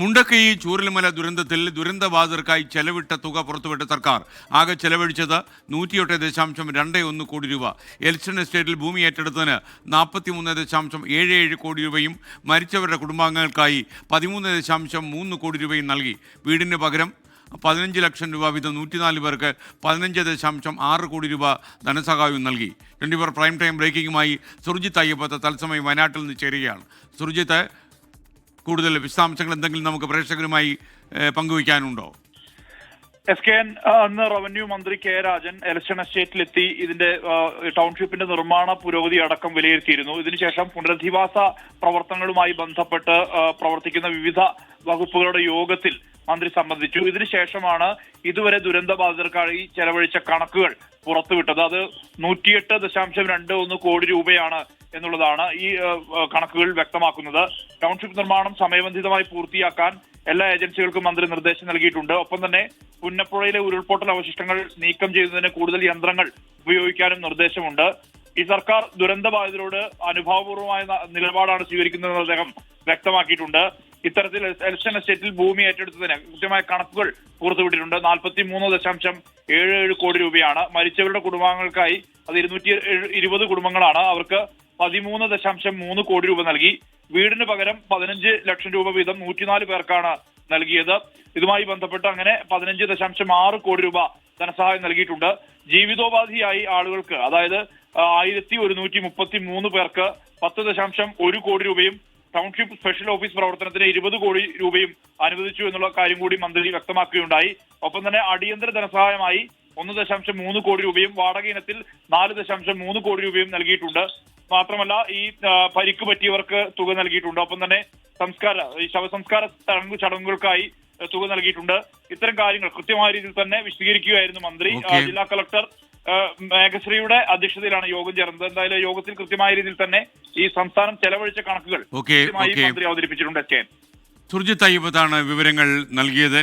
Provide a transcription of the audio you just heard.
മുണ്ടക്കൈ ചൂരൽമല ദുരന്തത്തിൽ ദുരന്തബാധിതർക്കായി ചെലവിട്ട തുക പുറത്തുവിട്ട സർക്കാർ. ആകെ ചെലവഴിച്ചത് നൂറ്റിയെട്ട് ദശാംശം രണ്ട് ഒന്ന് കോടി രൂപ. എൽസ്റ്റൺ എസ്റ്റേറ്റിൽ ഭൂമി ഏറ്റെടുത്തതിന് നാൽപ്പത്തിമൂന്ന് ദശാംശം ഏഴ് ഏഴ് കോടി രൂപയും മരിച്ചവരുടെ കുടുംബാംഗങ്ങൾക്കായി പതിമൂന്ന് ദശാംശം മൂന്ന് കോടി രൂപയും നൽകി. വീടിന് പകരം പതിനഞ്ച് ലക്ഷം രൂപ വീതം നൂറ്റിനാല് പേർക്ക് പതിനഞ്ച് ദശാംശം ആറ് കോടി രൂപ ധനസഹായവും നൽകി. ട്വന്റി ഫോർ പ്രൈം ടൈം ബ്രേക്കിംഗുമായി സുർജിത്ത് അയ്യപ്പത്ത് തത്സമയം വയനാട്ടിൽ നിന്ന് ചേരുകയാണ്. സുർജിത്ത് കൂടുതൽ വിശദാംശങ്ങൾ എന്തെങ്കിലും നമുക്ക് പ്രേക്ഷകരുമായി പങ്കുവയ്ക്കാനുണ്ടോ? എസ് കെ എൻ അന്ന് റവന്യൂ മന്ത്രി കെ രാജൻ എലക്ഷൻ എസ്റ്റേറ്റിലെത്തി. ഇതിന്റെ ടൗൺഷിപ്പിന്റെ നിർമ്മാണ പുരോഗതി അടക്കം വിലയിരുത്തിയിരുന്നു. ഇതിനുശേഷം പുനരധിവാസ പ്രവർത്തനങ്ങളുമായി ബന്ധപ്പെട്ട് പ്രവർത്തിക്കുന്ന വിവിധ വകുപ്പുകളുടെ യോഗത്തിൽ മന്ത്രി സംബന്ധിച്ചു. ഇതിനുശേഷമാണ് ഇതുവരെ ദുരന്തബാധിതർക്കായി ചെലവഴിച്ച കണക്കുകൾ പുറത്തുവിട്ടത് അത് നൂറ്റിയെട്ട് ദശാംശം രണ്ട് ഒന്ന് കോടി രൂപയാണ് എന്നുള്ളതാണ് ഈ കണക്കുകൾ വ്യക്തമാക്കുന്നത് ടൗൺഷിപ്പ് നിർമ്മാണം സമയബന്ധിതമായി പൂർത്തിയാക്കാൻ എല്ലാ ഏജൻസികൾക്കും മന്ത്രി നിർദ്ദേശം നൽകിയിട്ടുണ്ട് ഒപ്പം തന്നെ പുന്നപ്പുഴയിലെ ഉരുൾപൊട്ടൽ അവശിഷ്ടങ്ങൾ നീക്കം ചെയ്യുന്നതിന് കൂടുതൽ യന്ത്രങ്ങൾ ഉപയോഗിക്കാനും നിർദ്ദേശമുണ്ട് ഈ സർക്കാർ ദുരന്തബാധിതരോട് അനുഭാവപൂർവമായ നിലപാടാണ് സ്വീകരിക്കുന്നതെന്ന് അദ്ദേഹം വ്യക്തമാക്കിയിട്ടുണ്ട് ഇത്തരത്തിൽ എലക്ഷൻ എസ്റ്റേറ്റിൽ ഭൂമി ഏറ്റെടുത്തതിന് കൃത്യമായ കണക്കുകൾ പുറത്തുവിട്ടിട്ടുണ്ട് നാൽപ്പത്തി മൂന്ന് ദശാംശം ഏഴ് ഏഴ് കോടി രൂപയാണ്. മരിച്ചവരുടെ കുടുംബാംഗങ്ങൾക്കായി അത് ഇരുന്നൂറ്റി ഇരുപത് കുടുംബങ്ങളാണ്. അവർക്ക് പതിമൂന്ന് ദശാംശം മൂന്ന് കോടി രൂപ നൽകി. വീടിന് പകരം പതിനഞ്ച് ലക്ഷം രൂപ വീതം നൂറ്റിനാല് പേർക്കാണ് നൽകിയത്. ഇതുമായി ബന്ധപ്പെട്ട് അങ്ങനെ പതിനഞ്ച് ദശാംശം ആറ് കോടി രൂപ ധനസഹായം നൽകിയിട്ടുണ്ട്. ജീവിതോപാധിയായി ആളുകൾക്ക് അതായത് ആയിരത്തി ഒരുന്നൂറ്റി മുപ്പത്തി മൂന്ന് പേർക്ക് പത്ത് ദശാംശം ഒരു കോടി രൂപയും ടൗൺഷിപ്പ് സ്പെഷ്യൽ ഓഫീസ് പ്രവർത്തനത്തിന് ഇരുപത് കോടി രൂപയും അനുവദിച്ചു എന്നുള്ള കാര്യം കൂടി മന്ത്രി വ്യക്തമാക്കുകയുണ്ടായി. ഒപ്പം തന്നെ അടിയന്തര ധനസഹായമായി ഒന്ന് ദശാംശം മൂന്ന് കോടി രൂപയും വാടക ഇനത്തിൽ നാല് ദശാംശം മൂന്ന് കോടി രൂപയും നൽകിയിട്ടുണ്ട്. മാത്രമല്ല ഈ പരിക്ക് പറ്റിയവർക്ക് തുക നൽകിയിട്ടുണ്ട്. ഒപ്പം തന്നെ സംസ്കാര ഈ ശവസംസ്കാര ചടങ്ങ് ചടങ്ങുകൾക്കായി തുക നൽകിയിട്ടുണ്ട്. ഇത്തരം കാര്യങ്ങൾ കൃത്യമായ രീതിയിൽ തന്നെ വിശദീകരിക്കുകയായിരുന്നു മന്ത്രി. ജില്ലാ കളക്ടർ മേഘശ്രീയുടെ അധ്യക്ഷതയിലാണ് യോഗം ചേർന്നത് എന്തായാലും യോഗത്തിൽ കൃത്യമായ രീതിയിൽ തന്നെ ഈ സംസ്ഥാനം ചെലവഴിച്ച കണക്കുകൾ കൃത്യമായി. മന്ത്രി അവതരിപ്പിച്ചിട്ടുണ്ട് എസ് കെ എൻ. അയ്യപ്പത്താണ് വിവരങ്ങൾ നൽകിയത്